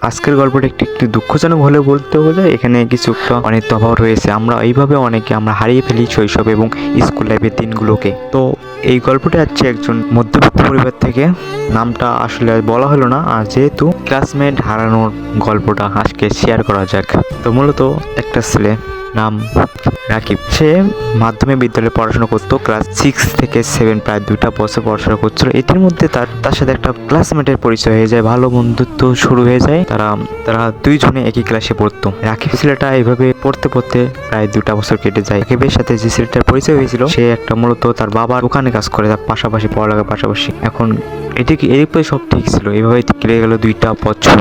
আজকের গল্পটা একটু একটু দুঃখজনক হলে বলতে হলে এখানে কিছু একটা অনেক তফাৎ রয়েছে। আমরা এইভাবে অনেকে আমরা হারিয়ে ফেলি শৈশব এবং স্কুল লাইফের দিনগুলোকে। তো এই গল্পটা হচ্ছে একজন মধ্যবিত্ত পরিবার থেকে নামটা আসলে বলা হলো না, আর যেহেতু ক্লাসমেট হারানোর গল্পটা আজকে শেয়ার করা যাক, তো মূলত একটা ছেলে নাম রাকিব। সে মাধ্যমিক বিদ্যালয়ে পড়াশোনা করতো ক্লাস সিক্স থেকে সেভেন প্রায় দুইটা বছর পড়াশোনা করছিল। এটির মধ্যে তার তার সাথে একটা ক্লাসমেটের পরিচয় হয়ে যায়, ভালো বন্ধুত্ব শুরু হয়ে যায়। তারা তারা দুইজনে একই ক্লাসে পড়তো। রাকিব ছেলেটা এইভাবে পড়তে পড়তে প্রায় দুটা বছর কেটে যায়। রাকিবের সাথে যে ছেলেটার পরিচয় হয়েছিল, সে একটা মূলত তার বাবার দোকানে কাজ করে, তার পাশাপাশি পড়ালেখার পাশাপাশি। এখন এটি কি এরপরে সব ঠিক ছিল। এভাবে কেটে গেল দুইটা বছর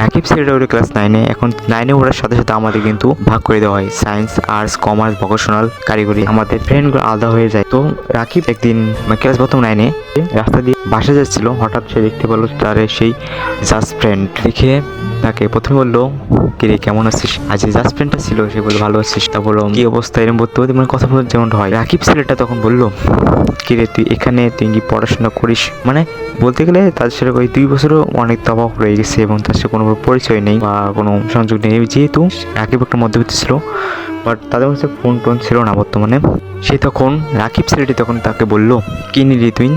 রাকিব ছেলেটা ওটা ক্লাস নাইনে এখন নাইনে ওঠার সাথে সাথে আমাদের কিন্তু ভাগ করে দেওয়া হয়। সায়েন্স আর্টস কমার্স ভোকেশনাল কারিগরি আমাদের ফ্রেন্ডগুলো আলাদা হয়ে যায়। তো রাকিব একদিন ক্লাস প্রথম নাইনে রাস্তা দিয়ে বাসা যাচ্ছিল। হঠাৎ সে দেখতে পেল তার সেই জাস্ট ফ্রেন্ড দেখে তাকে প্রথমে বলল কিরে কেমন আছিস? আজ যে জাস্ট ফ্রেন্ডটা ছিল। সে বলল, ভালো আছিস? তা বলল, কি অবস্থা? এরকম বলতে বলতে মানে কথা বলতে যেমন হয়। রাকিব ছেলেটা তখন বলল কিরে তুই এখানে তুই কি পড়াশোনা করিস? মানে বলতে গেলে তাদের সাথে ওই দুই বছরও অনেক তফাৎ রয়ে গেছে এবং তার সাথে কোনো পরিচয় নেই বা কোনো সংযোগ নেই। যেহেতু রাকিব একটা মধ্যবিত্ত ছিল বাট তাদের মধ্যে ফোন টোন ছিল না বর্তমানে। সে তখন রাকিব ছেলেটি তখন তাকে বলল, কি নিলি তুই?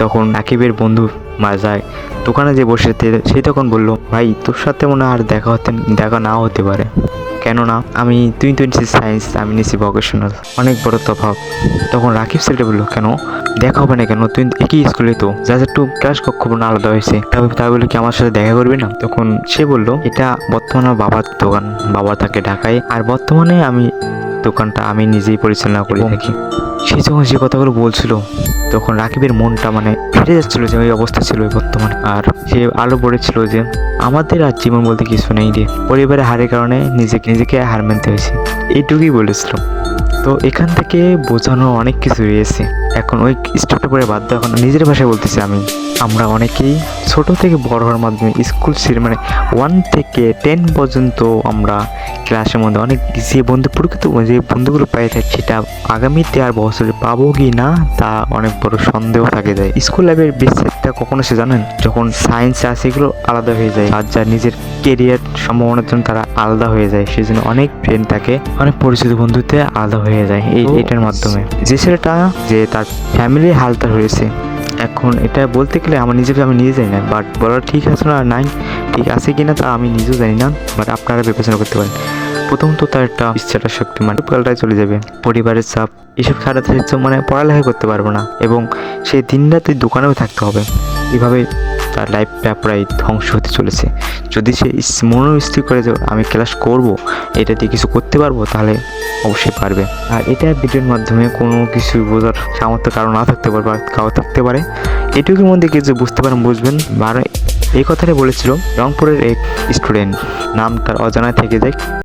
তখন রাকিবের বন্ধু মারা যায় দোকানে যে বসে সে তখন বলল, ভাই, তোর সাথে মনে আর দেখা হতে, দেখা নাও হতে পারে। কেননা আমি তুই তো নিচ্ছিস সায়েন্স আমি নিচ্ছি ভোকেশনাল অনেক বড় তফাৎ। তখন রাকিব ছেলেটা বলল কেন? দেখা হবে না কেন? তুই একই স্কুলে তো। যা যা একটু ক্লাস কক্ষ আলাদা হয়েছে। তবে তাই বলে কি আমার সাথে দেখা করবি না? তখন সে বলল এটা বর্তমানে আমার বাবার দোকান। বাবা থাকে ঢাকায় আর বর্তমানে আমি দোকানটা আমি নিজেই পরিচালনা করে থাকি। সে যখন যে কথাগুলো বলছিল তখন রাকিবের মনটা মানে ফিরে যাচ্ছিল যে ওই অবস্থা ছিল বর্তমানে। আর সে আলো পড়েছিল যে আমাদের আর জীবন বলতে কিছু নেই রে। পরিবারের হারের কারণে নিজেকে নিজেকে হার মানতে হয়েছে। এইটুকুই বলেছিল তো এখান থেকে বোঝানো অনেক কিছু রয়েছে। এখন ওই স্টোরিটা পরে বাধ্য এখন নিজের ভাষায় বলতেছি আমি। আমরা অনেকেই ছোট থেকে বড় হওয়ার মাধ্যমে স্কুল মানে ওয়ান থেকে টেন পর্যন্ত আমরা ক্লাসের মধ্যে অনেক যে বন্ধু, প্রকৃত যে বন্ধুগুলো পাই থাকি, সেটা আগামীতে আর বছরে পাবো কি না, তা অনেক বড় সন্দেহ থাকে যায়। স্কুল লাইফের বিস্তারটা কখনো সে জানেন? যখন সায়েন্স আছে এগুলো আলাদা হয়ে যায় আর যার নিজের কেরিয়ার সম্ভাবনার জন্য তারা আলাদা হয়ে যায় সেই জন্য অনেক ফ্রেন্ড থাকে অনেক পরিচিত বন্ধুতে আলাদা হয়ে যায় এই এটার মাধ্যমে। যে ছেলেটা যে তার ফ্যামিলি হালতা হয়েছে এখন এটা বলতে গেলে আমার নিজেকে আমি নিজে জানি না বাট বলার ঠিক আছে না নাই ঠিক আছে কি না তা আমি নিজেও জানি না বাট আপনারা বিবেচনা করতে পারেন। প্রথমত তার একটা ইচ্ছাটা শক্তি মানে কালটাই চলে যাবে। পরিবারের চাপ, এসব ছাড়া সে মানে পড়ালেখা করতে পারব না। এবং সেই দিনটা তুই দোকানেও থাকতে হবে। এভাবে তার লাইফটা প্রায় ধ্বংস হতে চলেছে। যদি সে মনোস্থির করে যে আমি ক্লাস করব, এটা দিয়ে কিছু করতে পারব, তাহলে অবশ্যই পারবে। আর এটা ভিডিওর মাধ্যমে কোনো কিছু বোঝার সামর্থ্য কারও না থাকতে পারে বা কারও থাকতে পারে। এটুকুর মধ্যে কিছু বুঝতে পারেন, বুঝবেন। আর এই কথাটাই বলেছিল রংপুরের এক স্টুডেন্ট। নাম তার অজানায় থেকে যায়।